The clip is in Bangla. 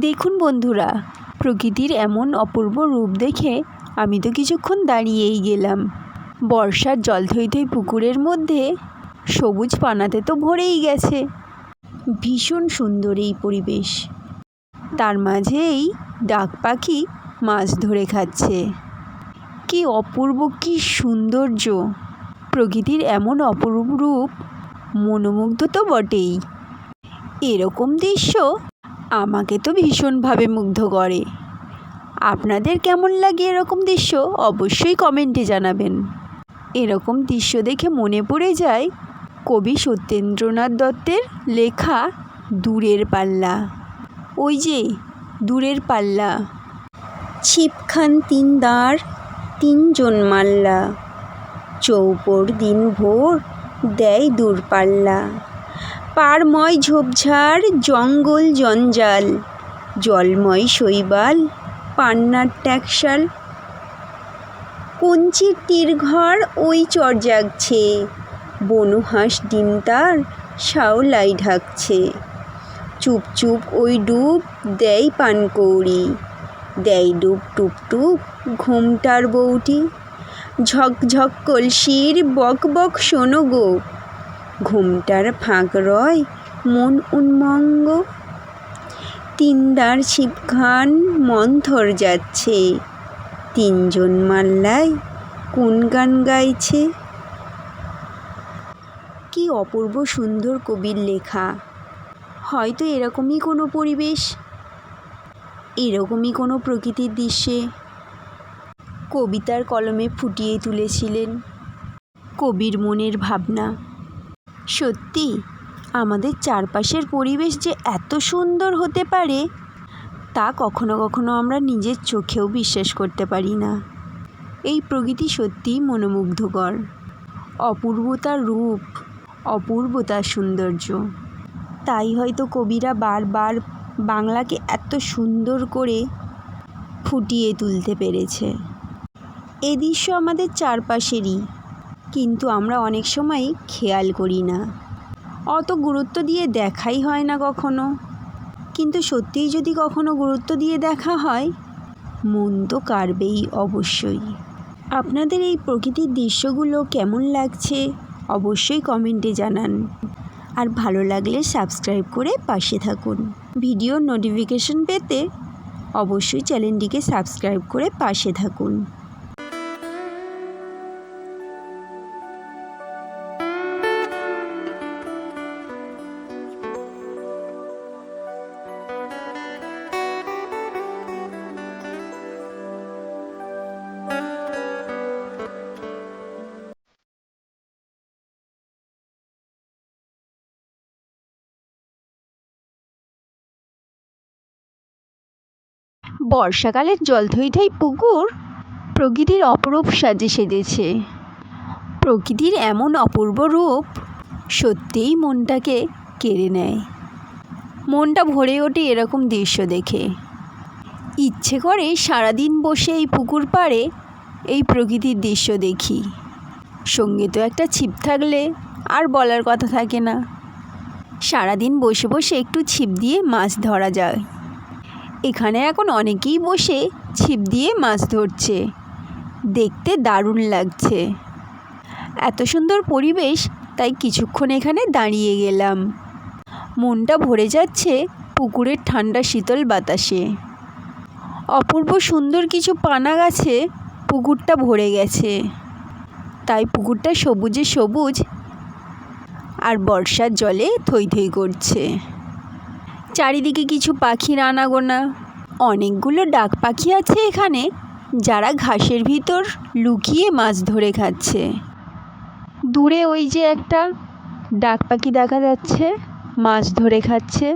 দেখুন বন্ধুরা, প্রকৃতির এমন অপূর্ব রূপ দেখে আমি তো কিছুক্ষণ দাঁড়িয়েই গেলাম। বর্ষার জল থই থই পুকুরের মধ্যে সবুজ পানাতে তো ভরেই গেছে। ভীষণ সুন্দর এই পরিবেশ। তার মাঝেই ডাক পাখি মাছ ধরে খাচ্ছে। কি অপূর্ব, কি সৌন্দর্য! প্রকৃতির এমন অপরূপ রূপ মনোমুগ্ধ তো বটেই। এরকম দৃশ্য আমাকে তো ভীষণভাবে মুগ্ধ করে। আপনাদের কেমন লাগে এরকম দৃশ্য? অবশ্যই কমেন্টে জানাবেন। এরকম দৃশ্য দেখে মনে পড়ে যায় কবি সত্যেন্দ্রনাথ দত্তের লেখা দূরের পাল্লা। ওই যে, দূরের পাল্লা। ছিপখান তিন দাঁড় তিনজন মাল্লা। চৌপর দিন ভোর দেয় দূরপাল্লা পারময় ঝোপঝাড়, জঙ্গল জঞ্জাল, জলময় শৈবাল, পান্নার ট্যাকশাল। কঞ্চির তীরঘর ওই চর জাগছে, বনুহাঁস ডিম তার শাওলাই ঢাকছে। চুপ চুপ ওই ডুব দেয় পানকৌড়ি, দেয় ডুব টুপটুপ টুপ ঘুমটার বউটি। ঝকঝক কলসির বক বক শোনো গো ঘুমটার ফাঁক রয়, মন উন্মঙ্গ। তিনদার ছিপখান মন্থর যাচ্ছে। তিনজন মাল্লায় কোন গান গাইছে? কি অপূর্ব সুন্দর কবির লেখা। হয়তো এরকমই কোনো পরিবেশ, এরকমই কোনো প্রকৃতির দৃশ্যে। কবিতার কলমে ফুটিয়ে তুলেছিলেন কবির মনের ভাবনা। সত্যি? আমাদের চারপাশের পরিবেশ যে এত সুন্দর হতে পারে, তা কখনো কখনো আমরা নিজের চোখেও বিশ্বাস করতে পারি না। এই প্রকৃতি সত্যিই মনোমুগ্ধকর। অপূর্বতার রূপ, অপূর্বতার সৌন্দর্য। তাই হয়তো কবিরা বারবার বাংলাকে এত সুন্দর করে ফুটিয়ে তুলতে পেরেছে। এ দৃশ্য আমাদের চারপাশেরই। কিন্তু আমরা অনেক সময় খেয়াল করি না। অত গুরুত্ব দিয়ে দেখাই হয় না কখনো। কিন্তু সত্যিই যদি কখনো গুরুত্ব দিয়ে দেখা হয়, মন তো কাড়বেই অবশ্যই। আপনাদের এই প্রকৃতির দৃশ্যগুলো কেমন লাগছে অবশ্যই কমেন্টে জানান। আর ভালো লাগলে সাবস্ক্রাইব করে পাশে থাকুন। ভিডিওর নোটিফিকেশন পেতে অবশ্যই চ্যানেলটিকে সাবস্ক্রাইব করে পাশে থাকুন। বর্ষাকালের জল থই থই পুকুর প্রকৃতির অপরূপ সাজে সেজেছে। প্রকৃতির এমন অপূর্ব রূপ সত্যিই মনটাকে কেড়ে নেয়। মনটা ভরে ওঠে এরকম দৃশ্য দেখে। ইচ্ছে করে সারাদিন বসে এই পুকুর পাড়ে এই প্রকৃতির দৃশ্য দেখি। সঙ্গে তো একটা ছিপ থাকলে আর বলার কথা থাকে না। সারাদিন বসে বসে একটু ছিপ দিয়ে মাছ ধরা যায়। এখানে এখন অনেকেই বসে ছিপ দিয়ে মাছ ধরছে। দেখতে দারুণ লাগছে। এত সুন্দর পরিবেশ, তাই কিছুক্ষণ এখানে দাঁড়িয়ে গেলাম। মনটা ভরে যাচ্ছে পুকুরের ঠান্ডা শীতল বাতাসে। অপূর্ব সুন্দর কিছু পানা গাছে পুকুরটা ভরে গেছে। তাই পুকুরটা সবুজে সবুজ আর বর্ষার জলে থই থই করছে। চারিদিকে কিছু পাখির আনাগোনা অনেকগুলো ডাক পাখি আছে এখানে, যারা ঘাসের ভিতর লুকিয়ে মাছ ধরে খাচ্ছে। দূরে ওই যে একটা ডাক পাখি দেখা যাচ্ছে, মাছ ধরে খাচ্ছে।